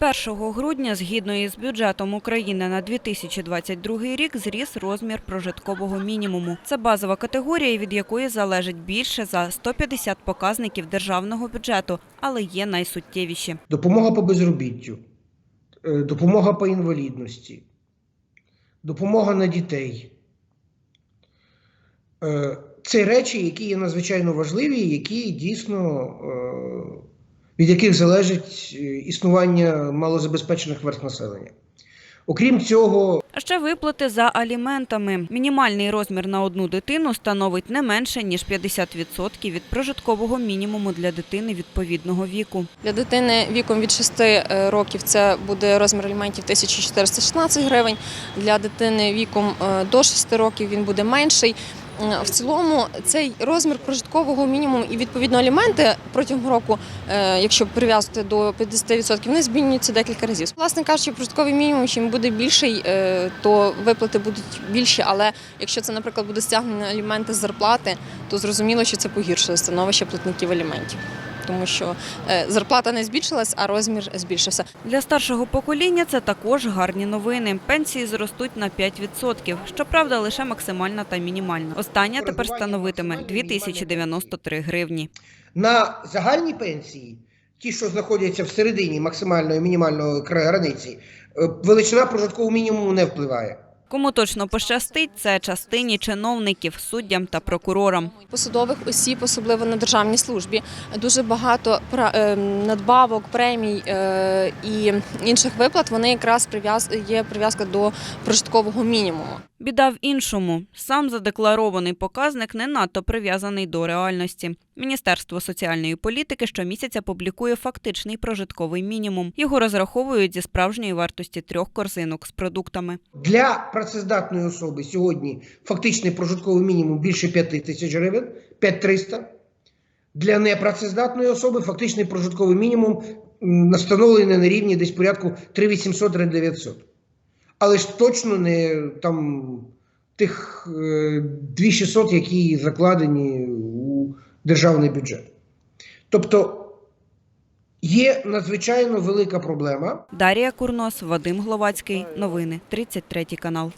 З 1 грудня, згідно із бюджетом України на 2022 рік, зріс розмір прожиткового мінімуму. Це базова категорія, від якої залежить більше за 150 показників державного бюджету, але є найсуттєвіші. допомога по безробіттю, е, допомога по інвалідності, допомога на дітей. Е, Це речі, які є надзвичайно важливі, які дійсно е, від яких залежить е, існування малозабезпечених верств населення. Окрім цього, А ще виплати за аліментами. Мінімальний розмір на одну дитину становить не менше ніж 50% від прожиткового мінімуму для дитини відповідного віку. Для дитини віком від 6 е, років це буде розмір аліментів 1416 гривень. Для дитини віком е, до 6 років він буде менший. В цілому цей розмір прожиткового мінімуму і відповідно аліменти протягом року, е, якщо прив'язати до 50%, вони змінюються декілька разів. Власне кажучи, прожитковий мінімум, чим буде більший, е, то виплати будуть більші. Але якщо це, наприклад, буде стягнення аліменти з зарплати, то зрозуміло, що це погіршує становище платників аліментів. Тому що е, зарплата не збільшилась, а розмір збільшився. Для старшого покоління це також гарні новини. Пенсії зростуть на 5%. Щоправда, лише максимальна та мінімальна. Остання тепер становитиме 2093 гривні. на загальні пенсії, ті, що знаходяться всередині максимальної мінімальної границі, е, величина прожиткового мінімуму не впливає. Кому точно пощастить, це частині чиновників, суддям та прокурорам. Посадових осіб, особливо на державній службі, дуже багато е, надбавок, премій е, і інших виплат. Вони якраз є прив'язка до прожиткового мінімуму. Біда в іншому. Сам задекларований показник не надто прив'язаний до реальності. Міністерство соціальної політики щомісяця публікує фактичний прожитковий мінімум. Його розраховують зі справжньої вартості трьох корзинок з продуктами. Для працездатної особи сьогодні фактичний прожитковий мінімум більше 5 тисяч гривень, 5300. Для непрацездатної особи фактичний прожитковий мінімум настановлений на рівні десь порядку 3800-3900. Але ж точно не там тих е, 2600, які закладені у державний бюджет. Тобто є надзвичайно велика проблема. Дарія Курнос, Вадим Гловацький. Новини 33 канал.